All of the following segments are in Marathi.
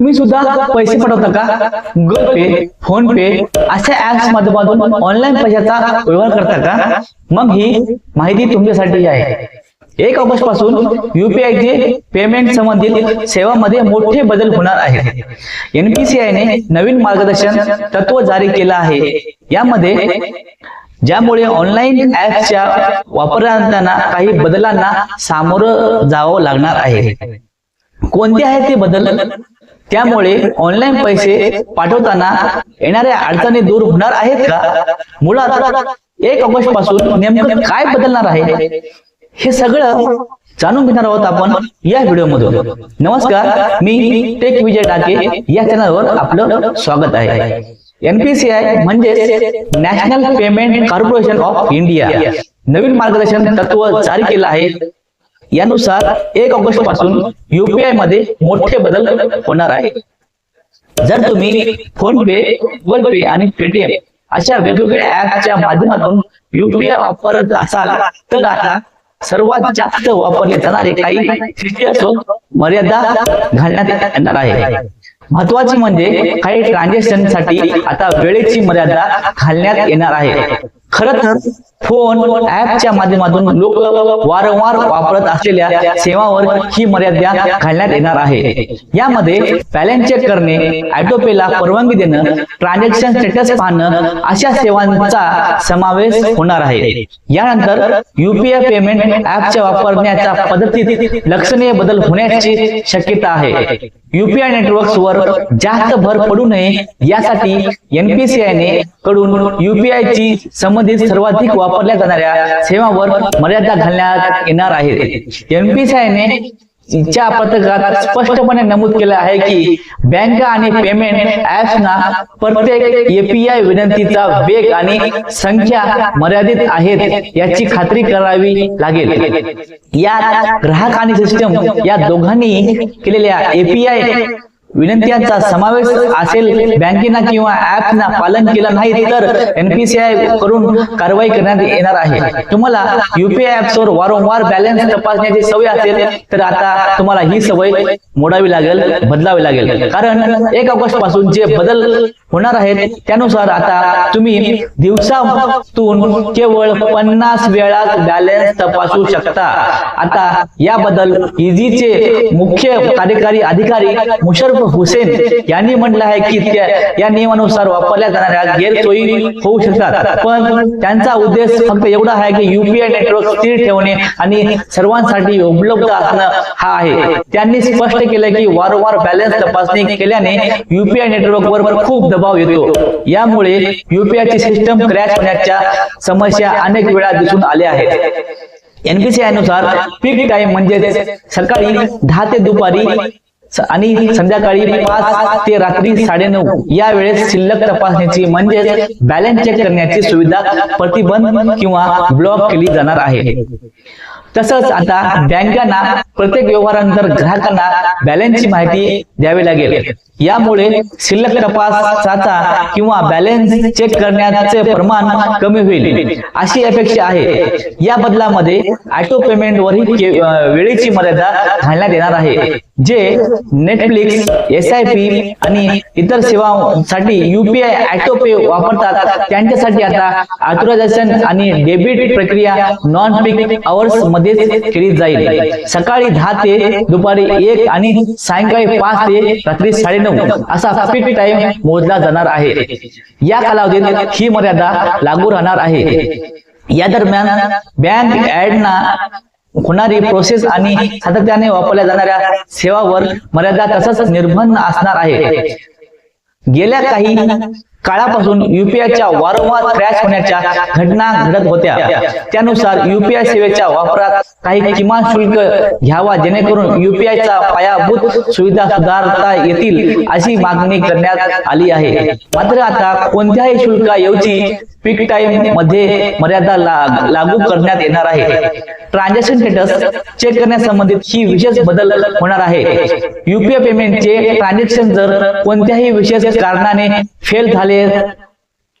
तुम्ही सुद्धा पैसे पाठवता का? गुगल पे फोन पे अशा ऍप्स माध्यमातून ऑनलाईन पैशाचा व्यवहार करता का? मग ही माहिती तुमच्यासाठी आहे. एक ऑगस्टपासून युपीआयचे पेमेंट संबंधित सेवांमध्ये मोठे बदल होणार आहेत. एनपीसीआय ने नवीन मार्गदर्शन तत्व जारी केलं आहे. यामध्ये ज्यामुळे ऑनलाईन ऍपच्या वापरताना काही बदलांना सामोरं जावं लागणार आहे. कोणते आहेत ते बदल? त्यामुळे ऑनलाईन पैसे पाठवताना येणाऱ्या अडचणी दूर होणार आहेत का? मुळात एक ऑगस्टपासून नेमकं काय बदलणार आहे? हे सगळं जाणून घेणार आहोत आपण या व्हिडिओमधून. नमस्कार मी टेक विजय डाके या चॅनलवर आपलं स्वागत आहे. एनपीसीआय म्हणजे national payment corporation of India नवीन मार्गदर्शन तत्व जारी केलं आहे. यानुसार एक ऑगस्टपासून युपीआयमध्ये मोठे बदल होणार आहे जर तुम्ही फोन पे गुगल पे आणि पेटीएम अशा वेगवेगळ्या ऍपच्या माध्यमातून युपीआय वापरत असाल तर आता सर्वात जास्त वापरले जाणारे काही मर्यादा घालण्यात येणार आहे महत्वाची म्हणजे काही ट्रान्झॅक्शनसाठी आता वेळेची मर्यादा घालण्यात येणार आहे. खर तर फोन ऍपच्या माध्यमातून लोक वारंवार वापरत असलेल्या सेवांवर ही मर्यादा घालण्यात येणार आहे. यामध्ये बॅलन्स चेक करणे ऑटोपेला परवानगी देणं ट्रान्झॅक्शन स्टेटस पाहणं अशा सेवांचा समावेश होणार आहे. यानंतर युपीआय पेमेंट ऍपच्या वापरण्याच्या पद्धतीत लक्षणीय बदल होण्याची शक्यता आहे. युपीआय नेटवर्क्स वर जास्त भर पडू नये यासाठी एनपीसीआय ने कडून युपीआय ची संबंधित सर्वाधिक वापरल्या जाणाऱ्या सेवांवर मर्यादा घालण्यात येणार आहे एमपीसीआयने च्या पत्रकात स्पष्टपणे नमूद केलं आहे की बँक आणि पेमेंट ऍप्सना प्रत्येक एपीआय विनंतीचा वेग आणि संख्या मर्यादित आहेत याची खात्री करावी लागेल. यात ग्राहक आणि सिस्टम या दोघांनी केलेल्या एपीआय विनंत्यांचा समावेश असेल बँकेना किंवा ऍपना पालन केलं नाही तर एनपीसीआय करून कारवाई करण्यात येणार आहे. तुम्हाला युपीआय ऍप्सवर वारंवार बॅलन्स तपासण्याची सवय असेल तर आता तुम्हाला ही सवय मोडावी लागेल बदलावी लागेल. कारण एक ऑगस्टपासून जे बदल होणार आहेत. त्यानुसार आता तुम्ही दिवसातून केवळ पन्नास वेळा बॅलन्स तपासू शकता. आता याबद्दल इझीचे मुख्य कार्यकारी अधिकारी मुशर्फ हुसेन यांनी म्हटलं आहे की या नियमानुसार वापरल्या जाणाऱ्या गैरसोयी होऊ शकतात. पण त्यांचा उद्देश फक्त एवढा आहे की युपीआय नेटवर्क स्थिर ठेवणे आणि सर्वांसाठी उपलब्ध असणं हा आहे. त्यांनी स्पष्ट केलं की वारंवार बॅलन्स तपासणी केल्याने युपीआय नेटवर्क वर खूप दबाव येतो. यामुळे युपीआय ची सिस्टम क्रॅश होण्याच्या समस्या अनेक वेळा दिसून आल्या आहेत. एनपीसीआयनुसार पीक टाइम म्हणजे सकाळी दहा ते दुपारी आणि संध्याकाळी पाच ते रात्री साडेनऊ या वेळेस शिल्लक तपासण्याची म्हणजे बॅलन्स चेक करण्याची सुविधा प्रतिबंध किंवा ब्लॉक केली जाणार आहे. तसंच आता बँकांना प्रत्येक व्यवहारानंतर ग्राहकांना बॅलन्सची माहिती द्यावी लागेल. यामुळे शिल्लक तपासाचा किंवा बॅलन्स चेक करण्याचे प्रमाण कमी होईल. अशी अपेक्षा आहे. या बदलामध्ये ऑटो पेमेंटवरही वेळेची मर्यादा घालण्यात येणार आहे. जे नेटफ्लिक्स एस आय पी आणि इतर सेवांसाठी युपीआय ऑटो पे वापरतात त्यांच्यासाठी आता ऑथोरायझेशन आणि डेबिट प्रक्रिया नॉन पीक आवर्समध्ये केली जाईल. सकाळी दहा ते दुपारी एक आणि सायंकाळी पाच ते रात्री साडेनऊ असा पीक टाइम मोजला जाणार आहे. या कालावधीत ही मर्यादा लागू राहणार आहे. या दरम्यान बँक ऍडना होणारी प्रोसेस आणि सातत्याने वापरल्या जाणाऱ्या सेवावर मर्यादा तसंच निर्बंध असणार आहे. गेल्या काही काळापासून युपीआयच्या वारंवार क्रॅश होण्याच्या घटना घडत होत्या. त्यानुसार युपीआय सेवेच्या वापरात काही किमान शुल्क घ्यावा जेणेकरून युपीआयचा पायाभूत सुविधा सुधारता येतील अशी मागणी करण्यात आली आहे. मात्र आता कोणत्याही शुल्काऐवजी पीक टाइममध्ये मर्यादा लागू करण्यात येणार आहे. ट्रान्झॅक्शन स्टेटस चेक करण्यासंबंधित ही विशेष बदल होणार आहे. युपीआय पेमेंटचे ट्रान्झॅक्शन जर कोणत्याही विशेष कारणाने फेल झाले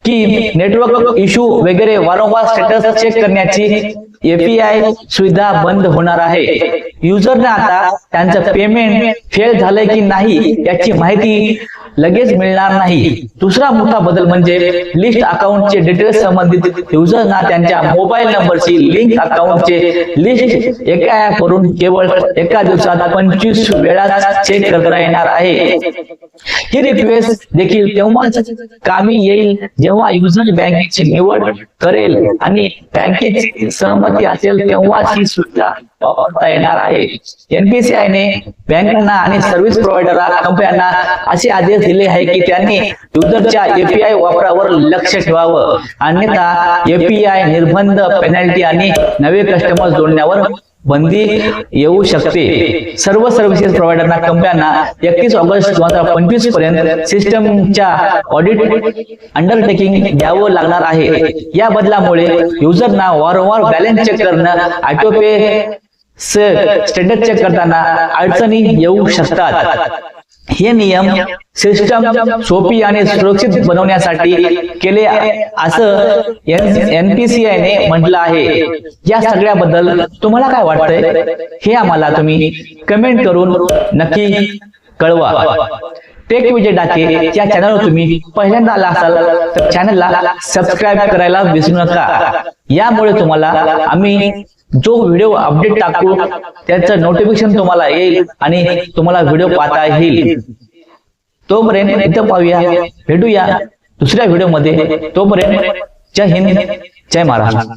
की नेटवर्क इश्यू वगैरे वारंवार स्टेटस चेक करण्याची एपीआय सुविधा बंद होणार आहे. युजरने आता त्यांचं पेमेंट फेल झालंय की नाही याची माहिती लगेच मिळणार नाही. दुसरा मोठा बदल म्हणजे लिस्ट अकाउंटचे डिटेल्स संबंधित युजरना त्यांच्या मोबाईल नंबरची लिंक अकाउंटचे लिस्ट एका ऍप वरून केवळ एका दिवसात पंचवीस वेळा चेक करता येणार आहे. ही रिक्वेस्ट देखील तेव्हाच कामी येईल जेव्हा युजर बँकेची निवड करेल. आणि बँकेची सहमती असेल तेव्हाच ही सुविधा वापरता येणार आहे. एनपीसीआय ने बँकांना आणि सर्व्हिस प्रोव्हायडर कंपन्यांना असे आदेश दिले आहे की त्यांनी युजरच्या एपीआय वापरावर लक्ष ठेवावं. अन्यथा एपीआय निर्बंध पेनल्टी आणि नवे कस्टमर जोडण्यावर बंदी येऊ शकते. सर्व सर्व्हिसेस प्रोव्हायडरना कंपन्यांना एकतीस ऑगस्ट दोन हजार पंचवीसपर्यंत सिस्टमच्या ऑडिट अंडरटेकिंग घ्यावं लागणार आहे. या बदलामुळे युजरना वारंवार बॅलन्स चेक करणं ऑटोपे स्टेटस चेक करताना अडचणी येऊ शकतात. हे नियम सिस्टम सोपी आणि सुरक्षित बनवण्यासाठी केले असं एनपीसीआय ने म्हटलं आहे. या सगळ्याबद्दल तुम्हाला काय वाटतंय? हे आम्हाला तुम्ही कमेंट करून नक्की कळवा. टेक विजय डाके या चॅनलवर तुम्ही पहिल्यांदा आला असाल तर चॅनलला सबस्क्राईब करायला विसरू नका. यामुळे तुम्हाला आम्ही जो व्हिडिओ अपडेट टाकू त्याचं नोटिफिकेशन तुम्हाला येईल आणि तुम्हाला व्हिडिओ पाहता येईल. तोपर्यंत इथं पाहूया भेटूया दुसऱ्या व्हिडिओमध्ये तोपर्यंत जय हिंद जय महाराष्ट्र.